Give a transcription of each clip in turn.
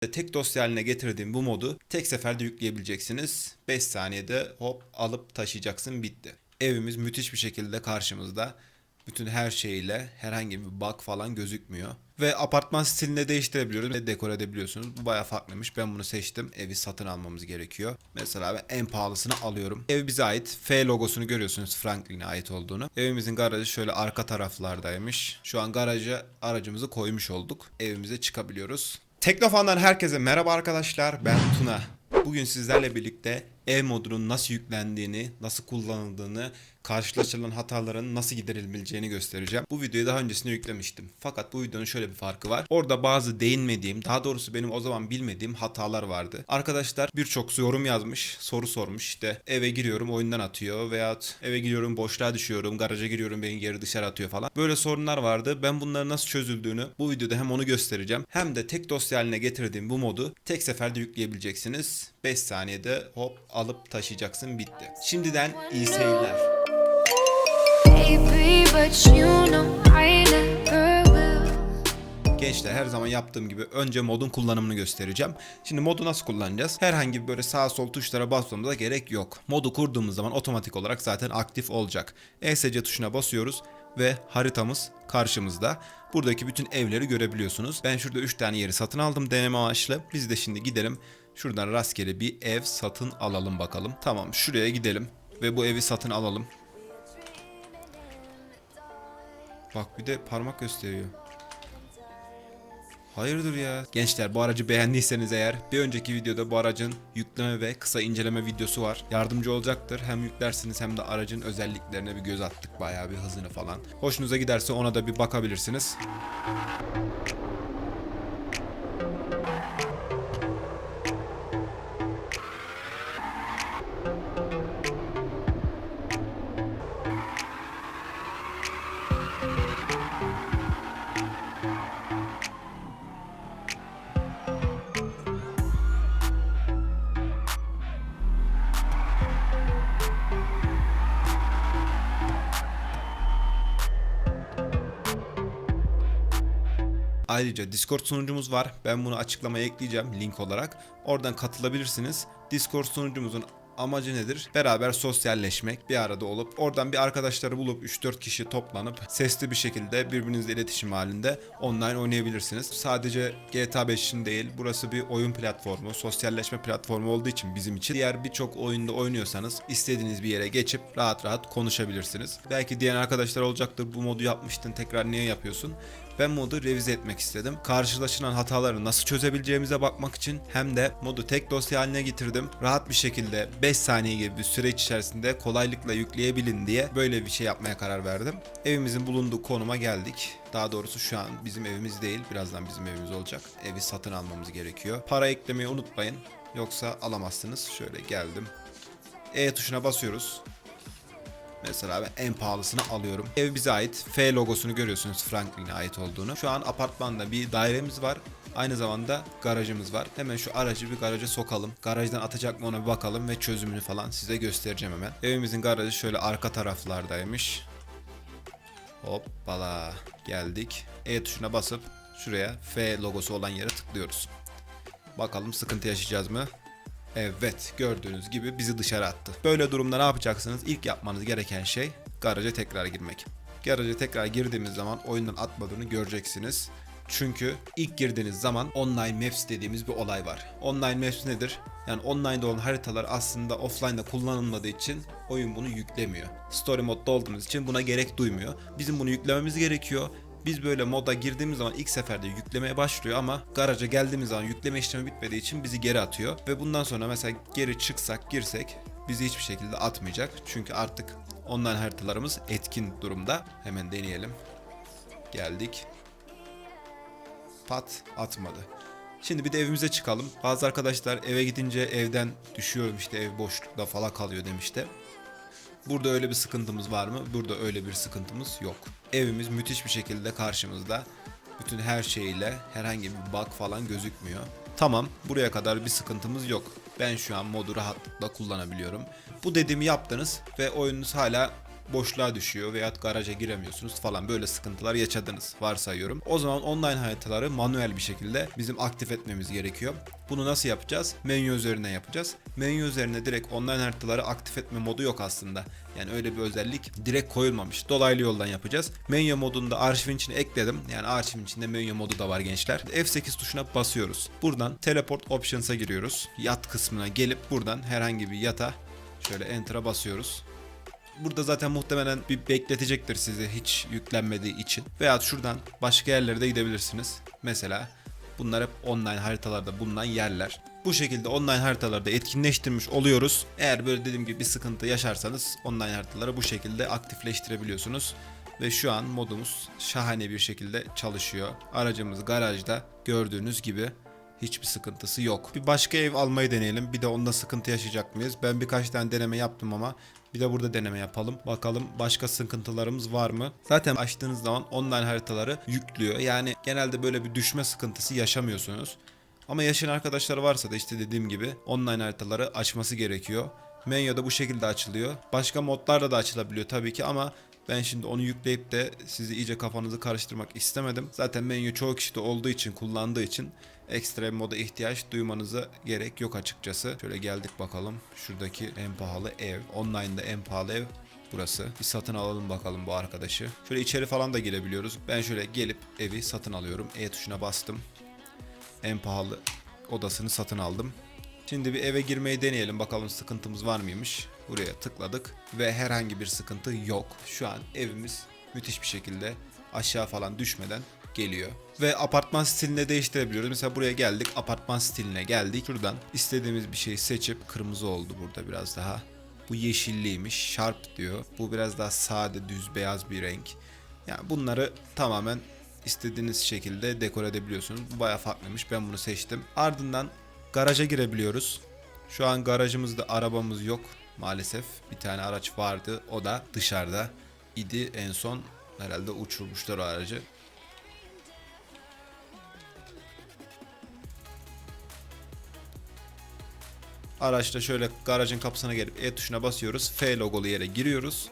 Tek dosya haline getirdiğim bu modu tek seferde yükleyebileceksiniz. 5 saniyede hop alıp taşıyacaksın bitti. Evimiz müthiş bir şekilde karşımızda. Bütün her şeyle herhangi bir bug falan gözükmüyor. Ve apartman stilini de değiştirebiliyoruz ve dekor edebiliyorsunuz. Bu bayağı farklıymış. Ben bunu seçtim. Evi satın almamız gerekiyor. Mesela ben en pahalısını alıyorum. Ev bize ait. F logosunu görüyorsunuz Franklin'e ait olduğunu. Evimizin garajı şöyle arka taraflardaymış. Şu an garaja aracımızı koymuş olduk. Evimize çıkabiliyoruz. Teknofan'dan herkese merhaba arkadaşlar. Ben Tuna. Bugün sizlerle birlikte ev modunun nasıl yüklendiğini, nasıl kullanıldığını, karşılaşılan hataların nasıl giderilebileceğini göstereceğim. Bu videoyu daha öncesinde yüklemiştim. Fakat bu videonun şöyle bir farkı var. Orada bazı değinmediğim, daha doğrusu benim o zaman bilmediğim hatalar vardı. Arkadaşlar birçok yorum yazmış, soru sormuş. İşte eve giriyorum oyundan atıyor veyahut eve giriyorum boşluğa düşüyorum, garaja giriyorum beni geri dışarı atıyor falan. Böyle sorunlar vardı. Ben bunların nasıl çözüldüğünü bu videoda hem onu göstereceğim hem de tek dosya haline getirdiğim bu modu tek seferde yükleyebileceksiniz. 5 saniyede hop alıp taşıyacaksın bitti. Şimdiden iyi seyirler. Gençler her zaman yaptığım gibi önce modun kullanımını göstereceğim. Şimdi modu nasıl kullanacağız? Herhangi bir böyle sağ sol tuşlara basmamıza gerek yok. Modu kurduğumuz zaman otomatik olarak zaten aktif olacak. ESC tuşuna basıyoruz ve haritamız karşımızda. Buradaki bütün evleri görebiliyorsunuz. Ben şurada 3 tane yeri satın aldım deneme amaçlı. Biz de şimdi gidelim. Şuradan rastgele bir ev satın alalım bakalım. Tamam şuraya gidelim ve bu evi satın alalım. Bak bir de parmak gösteriyor. Hayırdır ya? Gençler bu aracı beğendiyseniz eğer bir önceki videoda bu aracın yükleme ve kısa inceleme videosu var. Yardımcı olacaktır. Hem yüklersiniz hem de aracın özelliklerine bir göz attık. Bayağı bir hızını falan. Hoşunuza giderse ona da bir bakabilirsiniz. Ayrıca Discord sunucumuz var. Ben bunu açıklamaya ekleyeceğim link olarak. Oradan katılabilirsiniz. Discord sunucumuzun amacı nedir? Beraber sosyalleşmek, bir arada olup oradan bir arkadaşları bulup 3-4 kişi toplanıp sesli bir şekilde birbirinizle iletişim halinde online oynayabilirsiniz. Sadece GTA 5 için değil, burası bir oyun platformu, sosyalleşme platformu olduğu için bizim için diğer birçok oyunda oynuyorsanız istediğiniz bir yere geçip rahat rahat konuşabilirsiniz. Belki diyen arkadaşlar olacaktır bu modu yapmıştın tekrar niye yapıyorsun? Ben modu revize etmek istedim. Karşılaşılan hataları nasıl çözebileceğimize bakmak için hem de modu tek dosya haline getirdim. Rahat bir şekilde 5 saniye gibi bir süreç içerisinde kolaylıkla yükleyebilin diye böyle bir şey yapmaya karar verdim. Evimizin bulunduğu konuma geldik. Daha doğrusu şu an bizim evimiz değil. Birazdan bizim evimiz olacak. Evi satın almamız gerekiyor. Para eklemeyi unutmayın. Yoksa alamazsınız. Şöyle geldim. E tuşuna basıyoruz. Mesela ben en pahalısını alıyorum. Ev bize ait. F logosunu görüyorsunuz Franklin'e ait olduğunu. Şu an apartmanda bir dairemiz var. Aynı zamanda garajımız var. Hemen şu aracı bir garaja sokalım. Garajdan atacak mı ona bir bakalım ve çözümünü falan size göstereceğim hemen. Evimizin garajı şöyle arka taraflardaymış. Hoppala geldik. E tuşuna basıp şuraya F logosu olan yere tıklıyoruz. Bakalım sıkıntı yaşayacağız mı? Evet gördüğünüz gibi bizi dışarı attı. Böyle durumda ne yapacaksınız? İlk yapmanız gereken şey garaja tekrar girmek. Garaja tekrar girdiğimiz zaman oyundan atmadığını göreceksiniz. Çünkü ilk girdiğiniz zaman online maps dediğimiz bir olay var. Online maps nedir? Yani online'da olan haritalar aslında offline'da kullanılmadığı için oyun bunu yüklemiyor. Story modda olduğumuz için buna gerek duymuyor. Bizim bunu yüklememiz gerekiyor. Biz böyle moda girdiğimiz zaman ilk seferde yüklemeye başlıyor ama garaja geldiğimiz zaman yükleme işlemi bitmediği için bizi geri atıyor. Ve bundan sonra mesela geri çıksak girsek bizi hiçbir şekilde atmayacak. Çünkü artık online haritalarımız etkin durumda. Hemen deneyelim. Geldik. Pat atmadı. Şimdi bir de evimize çıkalım. Bazı arkadaşlar eve gidince evden düşüyorum işte ev boşlukta falan kalıyor demişti. Burada öyle bir sıkıntımız var mı? Burada öyle bir sıkıntımız yok. Evimiz müthiş bir şekilde karşımızda. Bütün her şeyle herhangi bir bug falan gözükmüyor. Tamam, buraya kadar bir sıkıntımız yok. Ben şu an modu rahatlıkla kullanabiliyorum. Bu dediğimi yaptınız ve oyununuz hala boşluğa düşüyor veya garaja giremiyorsunuz falan böyle sıkıntılar yaşadınız varsayıyorum. O zaman online haritaları manuel bir şekilde bizim aktif etmemiz gerekiyor. Bunu nasıl yapacağız? Menü üzerine yapacağız. Menü üzerine direkt online haritaları aktif etme modu yok aslında. Yani öyle bir özellik direkt koyulmamış. Dolaylı yoldan yapacağız. Menü modunda arşivin içine ekledim. Yani arşivin içinde menü modu da var gençler. F8 tuşuna basıyoruz. Buradan teleport options'a giriyoruz. Yat kısmına gelip buradan herhangi bir yata şöyle enter'a basıyoruz. Burada zaten muhtemelen bir bekletecektir sizi hiç yüklenmediği için. Veya şuradan başka yerlere de gidebilirsiniz. Mesela bunlar hep online haritalarda bulunan yerler. Bu şekilde online haritalarda etkinleştirmiş oluyoruz. Eğer böyle dediğim gibi bir sıkıntı yaşarsanız online haritaları bu şekilde aktifleştirebiliyorsunuz. Ve şu an modumuz şahane bir şekilde çalışıyor. Aracımız garajda gördüğünüz gibi hiçbir sıkıntısı yok. Bir başka ev almayı deneyelim. Bir de onda sıkıntı yaşayacak mıyız? Ben birkaç tane deneme yaptım ama bir de burada deneme yapalım. Bakalım başka sıkıntılarımız var mı? Zaten açtığınız zaman online haritaları yüklüyor. Yani genelde böyle bir düşme sıkıntısı yaşamıyorsunuz. Ama yaşayan arkadaşlar varsa da işte dediğim gibi online haritaları açması gerekiyor. Menü da bu şekilde açılıyor. Başka modlarla da açılabiliyor tabii ki ama ben şimdi onu yükleyip de sizi iyice kafanızı karıştırmak istemedim. Zaten menü çoğu kişide olduğu için, kullandığı için ekstra bir moda ihtiyaç duymanıza gerek yok açıkçası. Şöyle geldik bakalım. Şuradaki en pahalı ev. Online'da en pahalı ev burası. Bir satın alalım bakalım bu arkadaşı. Şöyle içeri falan da girebiliyoruz. Ben şöyle gelip evi satın alıyorum. E tuşuna bastım. En pahalı odasını satın aldım. Şimdi bir eve girmeyi deneyelim bakalım sıkıntımız var mıymış. Buraya tıkladık ve herhangi bir sıkıntı yok. Şu an evimiz müthiş bir şekilde aşağı falan düşmeden geliyor. Ve apartman stilini değiştirebiliyoruz. Mesela buraya geldik apartman stiline geldik. Şuradan istediğimiz bir şeyi seçip kırmızı oldu burada biraz daha. Bu yeşilliymiş. Sharp diyor. Bu biraz daha sade düz beyaz bir renk. Yani bunları tamamen istediğiniz şekilde dekor edebiliyorsunuz. Bu bayağı farklıymış. Ben bunu seçtim. Ardından garaja girebiliyoruz. Şu an garajımızda arabamız yok maalesef. Bir tane araç vardı. O da dışarıda idi en son. Herhalde uçurmuşlar o aracı. Araçta şöyle garajın kapısına gelip E tuşuna basıyoruz. F logolu yere giriyoruz.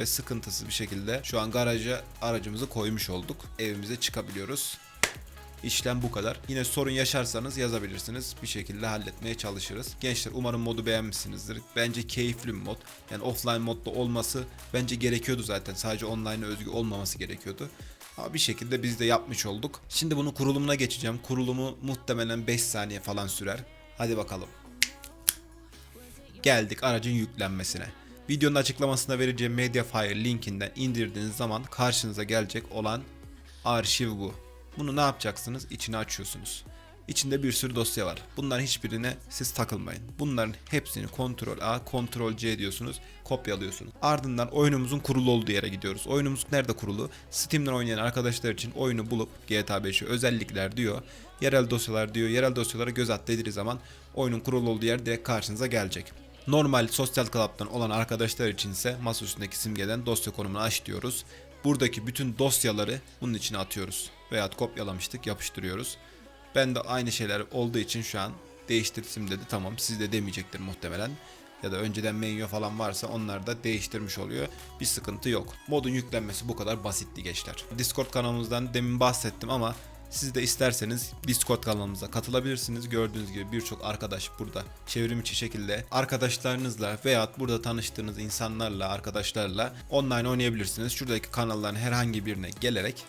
Ve sıkıntısız bir şekilde şu an garaja aracımızı koymuş olduk. Evimize çıkabiliyoruz. İşlem bu kadar. Yine sorun yaşarsanız yazabilirsiniz. Bir şekilde halletmeye çalışırız. Gençler umarım modu beğenmişsinizdir. Bence keyifli bir mod. Yani offline modda olması bence gerekiyordu zaten. Sadece online'a özgü olmaması gerekiyordu. Ama bir şekilde biz de yapmış olduk. Şimdi bunun kurulumuna geçeceğim. Kurulumu muhtemelen 5 saniye falan sürer. Hadi bakalım. Geldik aracın yüklenmesine. Videonun açıklamasında vereceğim Mediafire linkinden indirdiğiniz zaman karşınıza gelecek olan arşiv bu. Bunu ne yapacaksınız? İçine açıyorsunuz. İçinde bir sürü dosya var. Bunların hiçbirine siz takılmayın. Bunların hepsini Ctrl A, Ctrl C diyorsunuz. Kopyalıyorsunuz. Ardından oyunumuzun kurulu olduğu yere gidiyoruz. Oyunumuz nerede kurulu? Steam'den oynayan arkadaşlar için oyunu bulup GTA 5'i özellikler diyor. Yerel dosyalar diyor. Yerel dosyalara göz at dediği zaman oyunun kurulu olduğu yer direkt karşınıza gelecek. Normal sosyal club'dan olan arkadaşlar için ise masa üstündeki simgeden dosya konumunu aç diyoruz. Buradaki bütün dosyaları bunun içine atıyoruz. Veya kopyalamıştık yapıştırıyoruz. Ben de aynı şeyler olduğu için şu an değiştirsim dedi. Tamam siz de demeyecektir muhtemelen. Ya da önceden menü falan varsa onlar da değiştirmiş oluyor. Bir sıkıntı yok. Modun yüklenmesi bu kadar basitti gençler. Discord kanalımızdan demin bahsettim ama siz de isterseniz Discord kanalımıza katılabilirsiniz. Gördüğünüz gibi birçok arkadaş burada çevrim içi şekilde arkadaşlarınızla veya burada tanıştığınız insanlarla, arkadaşlarla online oynayabilirsiniz. Şuradaki kanalların herhangi birine gelerek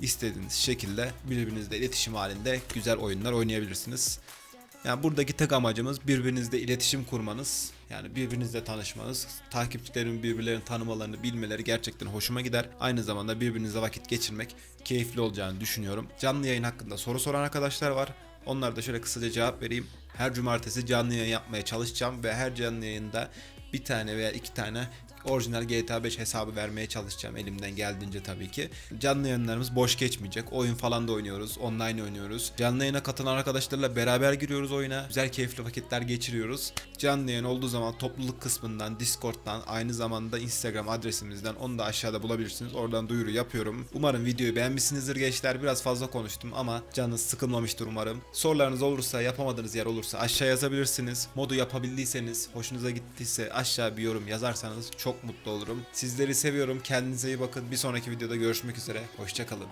istediğiniz şekilde birbirinizle iletişim halinde güzel oyunlar oynayabilirsiniz. Yani buradaki tek amacımız birbirinizle iletişim kurmanız. Yani birbirinizle tanışmanız. Takipçilerin birbirlerini tanımalarını bilmeleri gerçekten hoşuma gider. Aynı zamanda birbirinizle vakit geçirmek keyifli olacağını düşünüyorum. Canlı yayın hakkında soru soran arkadaşlar var. Onlara da şöyle kısaca cevap vereyim. Her cumartesi canlı yayın yapmaya çalışacağım ve her canlı yayında bir tane veya iki tane orijinal GTA 5 hesabı vermeye çalışacağım elimden geldiğince tabii ki. Canlı yayınlarımız boş geçmeyecek. Oyun falan da oynuyoruz. Online oynuyoruz. Canlı yayına katılan arkadaşlarla beraber giriyoruz oyuna. Güzel keyifli vakitler geçiriyoruz. Canlı yayın olduğu zaman topluluk kısmından, Discord'dan, aynı zamanda Instagram adresimizden onu da aşağıda bulabilirsiniz. Oradan duyuru yapıyorum. Umarım videoyu beğenmişsinizdir gençler. Biraz fazla konuştum ama canınız sıkılmamıştır umarım. Sorularınız olursa, yapamadığınız yer olursa aşağı yazabilirsiniz. Modu yapabildiyseniz, hoşunuza gittiyse aşağı bir yorum yazarsanız çok çok mutlu olurum. Sizleri seviyorum. Kendinize iyi bakın. Bir sonraki videoda görüşmek üzere. Hoşçakalın.